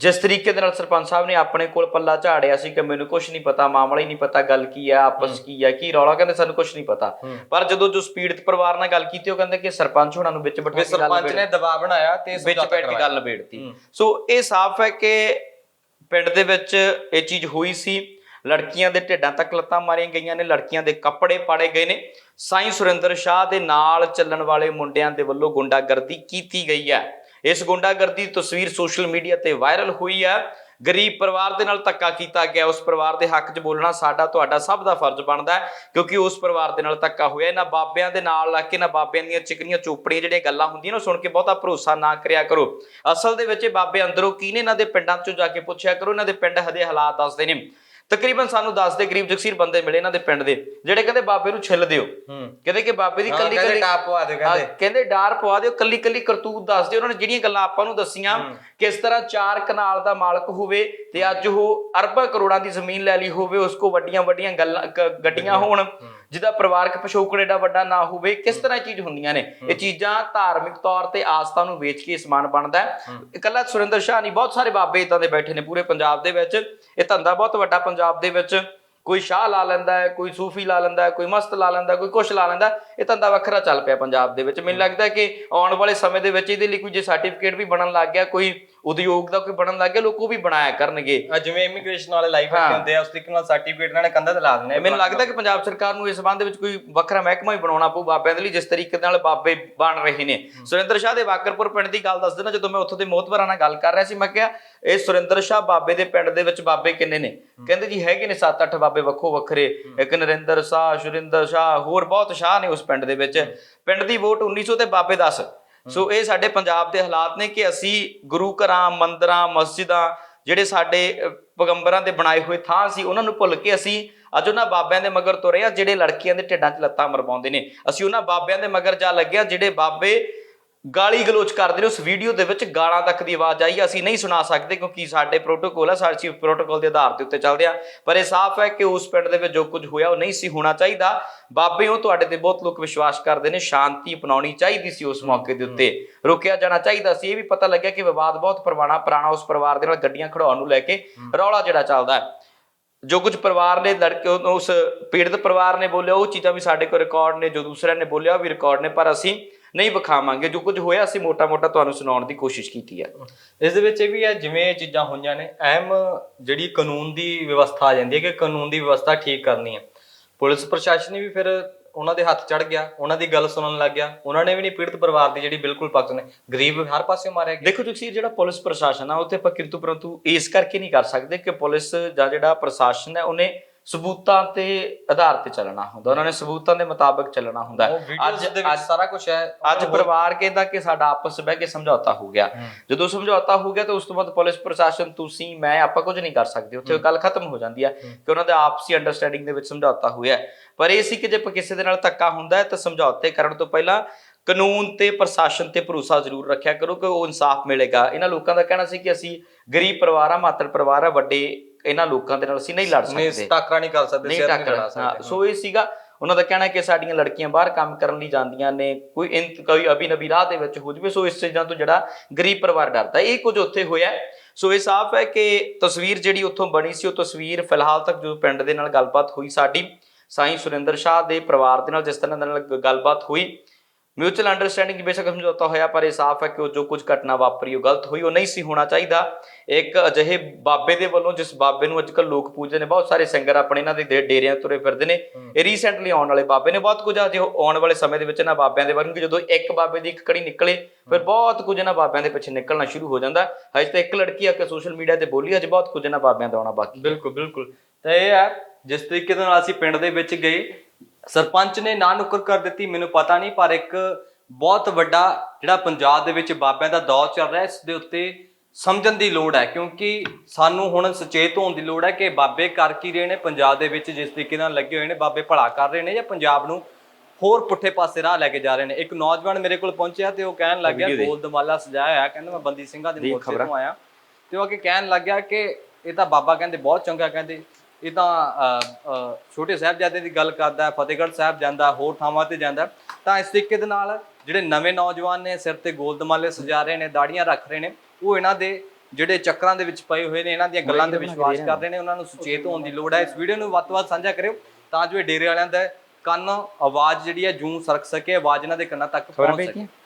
ਜਿਸ ਤਰੀਕੇ ਦੇ ਨਾਲ ਸਰਪੰਚ ਸਾਹਿਬ ਨੇ ਆਪਣੇ ਕੋਲ ਪੱਲਾ ਝਾੜਿਆ ਸੀ ਕਿ ਮੈਨੂੰ ਕੁਝ ਨਹੀਂ ਪਤਾ ਮਾਮਲਾ ਹੀ ਨਹੀਂ ਪਤਾ ਗੱਲ ਕੀ ਹੈ ਆਪਸ ਕੀ ਹੈ ਕੀ ਰੌਲਾ ਕਹਿੰਦੇ ਸਾਨੂੰ ਕੁਝ ਨਹੀਂ ਪਤਾ। ਪਰ ਜਦੋਂ ਜੋ ਪੀੜਤ ਪਰਿਵਾਰ ਨਾਲ ਗੱਲ ਕੀਤੀ ਉਹ ਕਹਿੰਦੇ ਕਿ ਸਰਪੰਚ ਹੋਣਾ ਨੂੰ ਵਿੱਚ ਬਿਠਾ ਕੇ ਸਰਪੰਚ ਨੇ ਦਬਾਅ ਬਣਾਇਆ ਤੇ ਵਿੱਚ ਬੈਠ ਕੇ। ਗੱਲ ਨਿਬੇੜਤੀ ਸੋ ਇਹ ਸਾਫ਼ ਹੈ ਕਿ ਪਿੰਡ ਦੇ ਵਿੱਚ ਇਹ ਚੀਜ਼ ਹੋਈ ਸੀ। ਲੜਕੀਆਂ ਦੇ ਢਿੱਡਾਂ ਤੱਕ ਲੱਤਾਂ ਮਾਰੀਆਂ ਗਈਆਂ ਨੇ ਲੜਕੀਆਂ ਦੇ ਕੱਪੜੇ ਪਾੜੇ ਗਏ ਨੇ। ਸਾਈਂ ਸੁਰਿੰਦਰ ਸ਼ਾਹ ਦੇ ਨਾਲ ਚੱਲਣ ਵਾਲੇ ਮੁੰਡਿਆਂ ਦੇ ਵੱਲੋਂ ਗੁੰਡਾਗਰਦੀ ਕੀਤੀ ਗਈ ਹੈ। ਇਸ ਗੁੰਡਾਗਰਦੀ ਦੀ ਤਸਵੀਰ ਸੋਸ਼ਲ ਮੀਡੀਆ ਤੇ ਵਾਇਰਲ ਹੋਈ ਹੈ ਗਰੀਬ ਪਰਿਵਾਰ ਦੇ ਨਾਲ ਧੱਕਾ ਕੀਤਾ ਗਿਆ। ਉਸ ਪਰਿਵਾਰ ਦੇ ਹੱਕ 'ਚ ਬੋਲਣਾ ਸਾਡਾ, ਤੁਹਾਡਾ ਸਭ ਦਾ ਫਰਜ਼ ਬਣਦਾ ਹੈ, ਕਿਉਂਕਿ ਉਸ ਪਰਿਵਾਰ ਦੇ ਨਾਲ ਧੱਕਾ ਹੋਇਆ। ਇਹਨਾਂ ਬਾਬਿਆਂ ਦੇ ਨਾਲ ਲੱਗ ਕੇ ਨਾ ਬਾਬਿਆਂ ਦੀਆਂ ਚਿਕਨੀਆਂ ਚੋਪੜੀਆਂ ਜਿਹੜੀਆਂ ਗੱਲਾਂ ਹੁੰਦੀਆਂ ਨੇ, ਉਹ ਸੁਣ ਕੇ ਬਹੁਤਾ ਭਰੋਸਾ ਨਾ ਕਰਿਆ ਕਰੋ। ਅਸਲ ਦੇ ਵਿੱਚ ਇਹ ਬਾਬੇ ਅੰਦਰੋਂ ਕੀ ਨੇ? ਇਹਨਾਂ ਦੇ ਪਿੰਡਾਂ 'ਚੋਂ ਜਾ ਕੇ ਪੁੱਛਿਆ ਕਰੋ। ਇਹਨਾਂ ਦੇ ਪਿੰਡ ਹਦੇ ਹਾਲਾਤ ਦੱਸਦੇ ਨੇ। ਤਕਰੀਬਨ ਸਾਨੂੰ ਦੱਸਦੇ ਗਰੀਬ ਜਗਸੀਰ ਬੰਦੇ ਮਿਲੇ ਇਹਨਾਂ ਦੇ ਪਿੰਡ ਦੇ ਜਿਹੜੇ ਕਹਿੰਦੇ ਬਾਬੇ ਨੂੰ ਛਿੱਲ ਦਿਓ। ਕਹਿੰਦੇ ਕਿ ਬਾਬੇ ਦੀ ਕੱਲੀ ਕੱਲੀ ਟਾਪ ਪਵਾ ਦੇ ਹਾਂ, ਕਹਿੰਦੇ ਡਾਰ ਪਵਾ ਦਿਓ ਕੱਲੀ ਕੱਲੀ ਕਰਤੂਤ ਦੱਸ ਦਿਓ। ਉਹਨਾਂ ਨੇ ਜਿਹੜੀਆਂ ਗੱਲਾਂ ਆਪਾਂ ਨੂੰ ਦੱਸੀਆਂ ਕਿਸ ਤਰ੍ਹਾਂ ਚਾਰ ਕਨਾਲ ਦਾ ਮਾਲਕ ਹੋਵੇ ਤੇ ਅੱਜ ਉਹ ਅਰਬਾਂ ਕਰੋੜਾਂ ਦੀ ਜ਼ਮੀਨ ਲੈ ਲਈ ਹੋਵੇ ਉਸ ਕੋ ਵੱਡੀਆਂ ਵੱਡੀਆਂ ਗੱਲਾਂ ਗੱਡੀਆਂ ਹੋਣ। ਜਿਹਦਾ ਪਰਿਵਾਰਕ ਪਿਛੋਕੜ ਏਡਾ ਵੱਡਾ ਨਾ ਹੋਵੇ ਕਿਸ ਤਰ੍ਹਾਂ ਚੀਜ਼ ਹੁੰਦੀਆਂ ਨੇ? ਇਹ ਚੀਜ਼ਾਂ ਧਾਰਮਿਕ ਤੌਰ ਤੇ ਆਸਥਾ ਨੂੰ ਵੇਚ ਕੇ ਸਮਾਨ ਬਣਦਾ ਹੈ। ਇਕੱਲਾ ਸੁਰਿੰਦਰ ਸ਼ਾਹ ਨਹੀਂ ਬਹੁਤ ਸਾਰੇ ਬਾਬੇ ਇਦਾਂ ਦੇ ਬੈਠੇ ਨੇ ਪੂਰੇ ਪੰਜਾਬ ਦੇ ਵਿੱਚ। ਇਹ ਧੰਦਾ ਬਹੁਤ ਵੱਡਾ ਪੰਜਾਬ ਦੇ ਵਿੱਚ। ਕੋਈ ਸ਼ਾਹ ਲਾ ਲੈਂਦਾ ਹੈ ਕੋਈ ਸੂਫੀ ਲਾ ਲੈਂਦਾ ਹੈ ਕੋਈ ਮਸਤ ਲਾ ਲੈਂਦਾ ਕੋਈ ਕੁਛ ਲਾ ਲੈਂਦਾ। ਇਹ ਧੰਦਾ ਵੱਖਰਾ ਚੱਲ ਪਿਆ ਪੰਜਾਬ ਦੇ ਵਿੱਚ। ਮੈਨੂੰ ਲੱਗਦਾ ਕਿ ਆਉਣ ਵਾਲੇ ਸਮੇਂ ਦੇ ਵਿੱਚ ਇਹਦੇ ਲਈ ਕੋਈ ਜੇ ਸਰਟੀਫਿਕੇਟ ਵੀ ਬਣਨ ਲੱਗ ਗਿਆ ਕੋਈ ਉਦਯੋਗ ਦਾ ਕੋਈ ਬਣਨ ਲੱਗ ਗਿਆ ਲੋਕ ਉਹ ਵੀ ਬਣਾਇਆ ਕਰਨਗੇ। ਆ ਜਿਵੇਂ ਇਮੀਗ੍ਰੇਸ਼ਨ ਵਾਲੇ ਲਾਈਫ ਹਾਂ। ਹੁੰਦੇ ਆ ਉਸ ਤਰੀਕੇ ਨਾਲ ਸਰਟੀਫਿਕੇਟ ਇਹਨਾਂ ਨੇ ਕੰਧਾਂ ਤੇ ਲਾ ਦਿੰਦੇ ਆ ਮੈਨੂੰ ਲੱਗਦਾ ਕਿ ਪੰਜਾਬ ਸਰਕਾਰ ਨੂੰ ਇਸ ਸੰਬੰਧ ਦੇ ਵਿੱਚ ਕੋਈ ਵੱਖਰਾ ਮਹਿਕਮਾ ਹੀ ਬਣਾਉਣਾ ਪਊ ਬਾਬਿਆਂ ਦੇ ਲਈ ਜਿਸ ਤਰੀਕੇ ਨਾਲ ਬਾਬੇ ਬਣ ਰਹੇ ਨੇ। ਸੁਰਿੰਦਰ ਸ਼ਾਹ ਦੇ ਵਾਕਰਪੁਰ ਪਿੰਡ ਦੀ ਗੱਲ ਦੱਸ ਦੇਣਾ ਜਦੋਂ ਮੈਂ ਉੱਥੋਂ ਦੇ ਮੋਹਤਬਰਾਂ ਨਾਲ ਗੱਲ ਕਰ ਰਿਹਾ ਸੀ ਮੈਂ ਕਿਹਾ ਇਹ ਸੁਰਿੰਦਰ ਸ਼ਾਹ ਬਾਬੇ ਦੇ ਪਿੰਡ ਦੇ ਵਿੱਚ ਬਾਬੇ ਕਿੰਨੇ ਨੇ? ਕਹਿੰਦੇ ਜੀ ਹੈਗੇ ਨੇ 7-8 ਬਾਬੇ ਵੱਖੋ ਵੱਖਰੇ। ਇੱਕ ਨਰਿੰਦਰ ਸ਼ਾਹ ਸੁਰਿੰਦਰ ਸ਼ਾਹ ਹੋਰ ਬਹੁਤ ਸ਼ਾਹ ਨੇ ਉਸ ਪਿੰਡ ਦੇ ਵਿੱਚ। ਪਿੰਡ ਦੀ ਵੋਟ 1900 ਤੇ ਬਾਬੇ 10 ਸੋ ਇਹ ਸਾਡੇ ਪੰਜਾਬ ਦੇ ਹਾਲਾਤ ਨੇ ਕਿ ਅਸੀਂ ਗੁਰੂ ਘਰਾਂ ਮੰਦਰਾਂ, ਮਸਜਿਦਾਂ ਜਿਹੜੇ ਸਾਡੇ ਪੈਗੰਬਰਾਂ ਦੇ ਬਣਾਏ ਹੋਏ ਥਾਂ ਸੀ, ਉਹਨਾਂ ਨੂੰ ਭੁੱਲ ਕੇ ਅਸੀਂ ਅੱਜ ਉਹਨਾਂ ਬਾਬਿਆਂ ਦੇ ਮਗਰ ਤੁਰੇ ਆ, ਜਿਹੜੇ ਲੜਕੀਆਂ ਦੇ ਢਿੱਡਾਂ 'ਚ ਲੱਤਾਂ ਮਰਵਾਉਂਦੇ ਨੇ। ਅਸੀਂ ਉਹਨਾਂ ਬਾਬਿਆਂ ਦੇ ਮਗਰ ਜਾ ਲੱਗੇ ਹਾਂ ਜਿਹੜੇ ਬਾਬੇ ਗਾਲੀ ਗਲੋਚ ਕਰਦੇ ਨੇ। ਉਸ ਵੀਡੀਓ ਦੇ ਵਿੱਚ ਗਾਲਾਂ ਤੱਕ ਦੀ ਆਵਾਜ਼ ਆਈ। ਅਸੀਂ ਨਹੀਂ ਸੁਣਾ ਸਕਦੇ ਕਿਉਂਕਿ ਸਾਡੇ ਪ੍ਰੋਟੋਕੋਲ ਆ, ਸਾਡੇ ਪ੍ਰੋਟੋਕੋਲ ਦੇ ਆਧਾਰ ਦੇ ਉੱਤੇ ਚੱਲਦੇ ਆ। ਪਰ ਇਹ ਸਾਫ਼ ਹੈ ਕਿ ਉਸ ਪਿੰਡ ਦੇ ਵਿੱਚ ਜੋ ਕੁਝ ਹੋਇਆ, ਉਹ ਨਹੀਂ ਸੀ ਹੋਣਾ ਚਾਹੀਦਾ। ਬਾਬੇ ਉਹ ਤੁਹਾਡੇ ਤੇ ਬਹੁਤ ਲੋਕ ਵਿਸ਼ਵਾਸ ਕਰਦੇ ਨੇ, ਸ਼ਾਂਤੀ ਅਪਣਾਉਣੀ ਚਾਹੀਦੀ ਸੀ ਉਸ ਮੌਕੇ ਦੇ ਉੱਤੇ। ਰੋਕਿਆ ਜਾਣਾ ਚਾਹੀਦਾ ਸੀ। ਇਹ ਵੀ ਪਤਾ ਲੱਗਿਆ ਕਿ ਵਿਵਾਦ ਬਹੁਤ ਪੁਰਾਣਾ ਪੁਰਾਣਾ ਉਸ ਪਰਿਵਾਰ ਦੇ ਨਾਲ ਗੱਡੀਆਂ ਖੜਾਉਣ ਨੂੰ ਲੈ ਕੇ ਰੌਲਾ ਜਿਹੜਾ ਚੱਲਦਾ ਹੈ। ਜੋ ਕੁਝ ਪਰਿਵਾਰ ਨੇ, ਲੜਕੇ ਉਸ ਪੀੜਤ ਪਰਿਵਾਰ ਨੇ ਬੋਲਿਆ, ਉਹ ਚੀਜ਼ਾਂ ਵੀ ਸਾਡੇ ਕੋਲ ਰਿਕਾਰਡ ਨੇ, ਜੋ ਦੂਸਰਿਆਂ ਨੇ ਬੋਲਿਆ, ਉਹ ਵੀ ਰਿਕਾਰਡ ਨੇ। ਪਰ ਅਸੀਂ ਨਹੀਂ ਵਿਖਾਵਾਂਗੇ। ਜੋ ਕੁਝ ਹੋਇਆ ਅਸੀਂ ਮੋਟਾ-ਮੋਟਾ ਤੁਹਾਨੂੰ ਸੁਣਾਉਣ ਦੀ ਕੋਸ਼ਿਸ਼ ਕੀਤੀ ਹੈ ਇਸ ਦੇ ਵਿੱਚ ਇਹ ਵੀ ਹੈ ਜਿਵੇਂ ਇਹ ਚੀਜ਼ਾਂ ਹੋਈਆਂ ਨੇ ਅਹਿਮ ਜਿਹੜੀ ਕਾਨੂੰਨ ਦੀ ਵਿਵਸਥਾ ਆ ਜਾਂਦੀ ਹੈ ਕਿ ਕਾਨੂੰਨ ਦੀ ਵਿਵਸਥਾ ਠੀਕ ਕਰਨੀ ਹੈ ਪੁਲਿਸ ਪ੍ਰਸ਼ਾਸਨ ਵੀ ਫਿਰ ਉਹਨਾਂ ਦੇ ਹੱਥ ਚੜ ਗਿਆ ਉਹਨਾਂ ਦੀ ਗੱਲ ਸੁਣਨ ਲੱਗ ਗਿਆ। ਉਹਨਾਂ ਨੇ ਵੀ ਨਹੀਂ ਪੀੜਤ ਪਰਿਵਾਰ ਦੀ ਜਿਹੜੀ ਬਿਲਕੁਲ ਪੱਖ ਨੇ ਗਰੀਬ ਹਰ ਪਾਸੇ ਮਾਰਿਆ ਗਿਆ। ਦੇਖੋ ਜਗਸੀਰ ਜਿਹੜਾ ਪੁਲਿਸ ਪ੍ਰਸ਼ਾਸਨ ਆ ਉੱਥੇ ਆਪਾਂ ਕਿੰਤੂ ਪਰੰਤੂ ਇਸ ਕਰਕੇ ਨਹੀਂ ਕਰ ਸਕਦੇ ਕਿ ਪੁਲਿਸ ਜਾਂ ਜਿਹੜਾ ਪ੍ਰਸ਼ਾਸਨ ਹੈ ਉਹਨੇ ਸਬੂਤਾਂ ਤੇ ਆਧਾਰ ਤੇ ਚੱਲਣਾ ਹੁੰਦਾ ਉਹਨਾਂ ਨੇ ਸਬੂਤਾਂ ਦੇ ਮੁਤਾਬਕ ਚੱਲਣਾ ਹੁੰਦਾ। ਦੇ ਵਿੱਚ ਸਾਰਾ ਕੁਝ ਹੈ ਅੱਜ ਪਰਿਵਾਰ ਕਹਿੰਦਾ ਕਿ ਸਾਡਾ ਆਪਸ ਵਿੱਚ ਬਹਿ ਕੇ ਸਮਝੌਤਾ ਹੋ ਗਿਆ। ਜਦੋਂ ਸਮਝੌਤਾ ਹੋ ਗਿਆ ਤਾਂ ਉਸ ਤੋਂ ਬਾਅਦ ਪੁਲਿਸ ਪ੍ਰਸ਼ਾਸਨ ਤੁਸੀਂ ਮੈਂ ਆਪਾਂ ਕੁਝ ਨਹੀਂ ਕਰ ਸਕਦੇ। ਉੱਥੇ ਗੱਲ ਖਤਮ ਹੋ ਜਾਂਦੀ ਹੈ। ਕਿ ਉਹਨਾਂ ਦਾ ਆਪਸੀ ਅੰਡਰਸਟੈਂਡਿੰਗ ਦੇ ਵਿੱਚ ਸਮਝੌਤਾ ਹੋਇਆ। ਪਰ ਇਹ ਸੀ ਕਿ ਜੇ ਕਿਸੇ ਦੇ ਨਾਲ ਧੱਕਾ ਹੁੰਦਾ ਹੈ ਤਾਂ ਸਮਝੌਤੇ ਕਰਨ ਤੋਂ ਪਹਿਲਾਂ ਕਾਨੂੰਨ ਤੇ ਪ੍ਰਸ਼ਾਸਨ ਤੇ ਭਰੋਸਾ ਜ਼ਰੂਰ ਰੱਖਿਆ ਕਰੋ ਕਿ ਉਹ ਇਨਸਾਫ ਮਿਲੇਗਾ। ਇਹਨਾਂ ਲੋਕਾਂ ਦਾ ਕਹਿਣਾ ਸੀ ਕਿ ਅਸੀਂ ਗਰੀਬ ਪਰਿਵਾਰ ਆ ਮਾਤੜ ਪਰਿਵਾਰ ਆ ਵੱਡੇ ਇਹਨਾਂ ਲੋਕਾਂ ਦੇ ਨਾਲ ਅਸੀਂ ਨਹੀਂ ਲੜ ਨਹੀਂ ਸਕਦੇ ਟਾਕਰਾ ਨਹੀਂ ਕਰ ਸਕਦੇ ਨਹੀਂ ਸਿਰ ਨਹੀਂ ਟੱਕਰ ਲੜਾ ਸਕਦੇ ਸੋ ਇਹ ਸੀਗਾ ਉਹਨਾਂ ਦਾ ਕਹਿਣਾ ਕਿ ਸਾਡੀਆਂ ਲੜਕੀਆਂ ਬਾਹਰ ਕੰਮ ਕਰਨ ਲਈ ਜਾਂਦੀਆਂ ਨੇ ਕੋਈ ਕੋਈ ਅਭੀ ਨਬੀ ਰਾਹ ਦੇ ਵਿੱਚ ਹੋ ਜਵੇ ਸੋ ਇਸ ਚੀਜ਼ਾਂ ਤੋਂ ਜਿਹੜਾ ਗਰੀਬ ਪਰਿਵਾਰ ਡਰਦਾ ਇਹ ਕੁਝ ਉੱਥੇ ਹੋਇਆ। ਸੋ ਇਹ ਸਾਫ਼ ਹੈ ਕਿ ਤਸਵੀਰ ਜਿਹੜੀ ਉੱਥੋਂ ਬਣੀ ਸੀ ਉਹ ਤਸਵੀਰ ਫਿਲਹਾਲ ਤੱਕ ਜੋ ਪਿੰਡ ਦੇ ਨਾਲ ਗੱਲਬਾਤ ਹੋਈ ਸਾਡੀ ਸਾਈਂ ਸੁਰਿੰਦਰ ਸ਼ਾਹ ਦੇ ਪਰਿਵਾਰ ਦੇ ਨਾਲ ਜਿਸ ਤਰ੍ਹਾਂ ਦੇ ਨਾਲ ਗੱਲਬਾਤ ਹੋਈ ਮਿਊਚੁਅਲ ਅੰਡਰਸਟੈਂਡਿੰਗ ਬੇਸ਼ੱਕ ਸਮਝੌਤਾ ਹੋਇਆ ਪਰ ਇਹ ਸਾਫ਼ ਹੈ ਕਿ ਉਹ ਜੋ ਕੁਝ ਘਟਨਾ ਵਾਪਰੀ ਉਹ ਗਲਤ ਹੋਈ ਉਹ ਨਹੀਂ ਸੀ ਹੋਣਾ ਚਾਹੀਦਾ ਇੱਕ ਅਜਿਹੇ ਬਾਬੇ ਦੇ ਵੱਲੋਂ ਜਿਸ ਬਾਬੇ ਨੂੰ ਅੱਜਕੱਲ ਲੋਕ ਪੂਜਦੇ ਨੇ ਬਹੁਤ ਸਾਰੇ ਸਿੰਗਰ ਆਪਣੇ ਇਹਨਾਂ ਦੇ ਡੇਰਿਆਂ ਤੁਰੇ ਫਿਰਦੇ ਨੇ ਇਹ ਰੀਸੈਂਟਲੀ ਆਉਣ ਵਾਲੇ ਬਾਬੇ ਨੇ ਬਹੁਤ ਕੁਝ ਆ ਜੇ ਉਹ ਆਉਣ ਵਾਲੇ ਸਮੇਂ ਦੇ ਵਿੱਚ ਇਹਨਾਂ ਬਾਬਿਆਂ ਦੇ ਬਣਨਗੇ ਜਦੋਂ ਇੱਕ ਬਾਬੇ ਦੀ ਇੱਕ ਕੜੀ ਨਿਕਲੇ ਫਿਰ ਬਹੁਤ ਕੁਝ ਇਹਨਾਂ ਬਾਬਿਆਂ ਦੇ ਪਿੱਛੇ ਨਿਕਲਣਾ ਸ਼ੁਰੂ ਹੋ ਜਾਂਦਾ। ਹਜੇ ਤਾਂ ਇੱਕ ਲੜਕੀ ਆ ਕੇ ਸੋਸ਼ਲ ਮੀਡੀਆ ਤੇ ਬੋਲੀ ਅਜੇ ਬਹੁਤ ਕੁਝ ਇਹਨਾਂ ਬਾਬਿਆਂ ਦਾ ਆਉਣਾ ਬਾਕੀ ਬਿਲਕੁਲ ਬਿਲਕੁਲ। ਤਾਂ ਇਹ ਹੈ ਜਿਸ ਤਰੀਕੇ ਦੇ ਨਾਲ ਅਸੀਂ ਪਿੰਡ ਦੇ ਵਿੱਚ ਗਏ ਸਰਪੰਚ ਨੇ ਨਾ ਨੁਕਰ ਕਰ ਦਿੱਤੀ ਮੈਨੂੰ ਪਤਾ ਨਹੀਂ ਪਰ ਇੱਕ ਬਹੁਤ ਵੱਡਾ ਜਿਹੜਾ ਪੰਜਾਬ ਦੇ ਵਿੱਚ ਬਾਬਿਆਂ ਦਾ ਦੌਰ ਚੱਲ ਰਿਹਾ ਇਸ ਦੇ ਉੱਤੇ ਸਮਝਣ ਦੀ ਲੋੜ ਹੈ ਕਿਉਂਕਿ ਸਾਨੂੰ ਹੁਣ ਸੁਚੇਤ ਹੋਣ ਦੀ ਲੋੜ ਹੈ ਕਿ ਬਾਬੇ ਕਰ ਕੀ ਰਹੇ ਨੇ ਪੰਜਾਬ ਦੇ ਵਿੱਚ ਜਿਸ ਤਰੀਕੇ ਨਾਲ ਲੱਗੇ ਹੋਏ ਨੇ ਬਾਬੇ ਭਲਾ ਕਰ ਰਹੇ ਨੇ ਜਾਂ ਪੰਜਾਬ ਨੂੰ ਹੋਰ ਪੁੱਠੇ ਪਾਸੇ ਰਾਹ ਲੈ ਕੇ ਜਾ ਰਹੇ ਨੇ ਇੱਕ ਨੌਜਵਾਨ ਮੇਰੇ ਕੋਲ ਪਹੁੰਚਿਆ ਤੇ ਉਹ ਕਹਿਣ ਲੱਗ ਗਿਆ। ਗੋਲ ਦਮਾਲਾ ਸਜਾਇਆ ਹੋਇਆ ਕਹਿੰਦਾ ਮੈਂ ਬੰਦੀ ਸਿੰਘਾਂ ਦੇ ਮੋਰਚੇ। ਤੋਂ ਆਇਆ ਤੇ ਉਹ ਅੱਗੇ ਕਹਿਣ ਲੱਗ ਗਿਆ ਕਿ ਇਹ ਤਾਂ ਬਾਬਾ ਕਹਿੰਦੇ ਬਹੁਤ ਚੰਗਾ ਕਹਿੰਦੇ ਅ, ਛੋਟੇ ਸਾਹਿਬਜ਼ਾਦੇ ਦੀ ਗੱਲ ਕਰਦਾ ਹੈ, ਫਤਿਹਗੜ੍ਹ ਸਾਹਿਬ ਜਾਂਦਾ ਹੋਰ ਥਾਵਾਂ ਤੇ ਜਾਂਦਾ। ਤਾਂ ਇਸ ਤਰੀਕੇ ਦੇ ਨਾਲ ਜਿਹੜੇ ਨਵੇਂ ਨੌਜਵਾਨ ਨੇ ਸਿਰ ਤੇ ਗੋਲ ਦਮਾਲੇ ਸਜਾ ਰਹੇ ਨੇ ਦਾੜੀਆਂ ਰੱਖ ਰਹੇ ਨੇ ਉਹ ਇਹਨਾਂ ਦੇ ਜਿਹੜੇ ਚੱਕਰਾਂ ਦੇ ਵਿੱਚ ਪਏ ਹੋਏ ਨੇ ਇਹਨਾਂ ਦੀਆਂ ਗੱਲਾਂ ਦੇ ਵਿਸ਼ਵਾਸ ਕਰਦੇ ਨੇ ਉਹਨਾਂ ਨੂੰ ਸੁਚੇਤ ਹੋਣ ਦੀ ਲੋੜ ਹੈ। ਇਸ ਵੀਡੀਓ ਨੂੰ ਵੱਧ ਤੋਂ ਵੱਧ ਸਾਂਝਾ ਕਰਿਓ ਤਾਂ ਜੋ ਇਹ ਡੇਰੇ ਵਾਲਿਆਂ ਦਾ ਕੰਨ ਆਵਾਜ਼ ਜਿਹੜੀ ਹੈ ਜੂੰ ਸਰਕ ਸਕੇ ਆਵਾਜ਼ ਇਹਨਾਂ ਦੇ ਕੰਨਾਂ ਤੱਕ ਪਹੁੰਚ ਸਕੇ।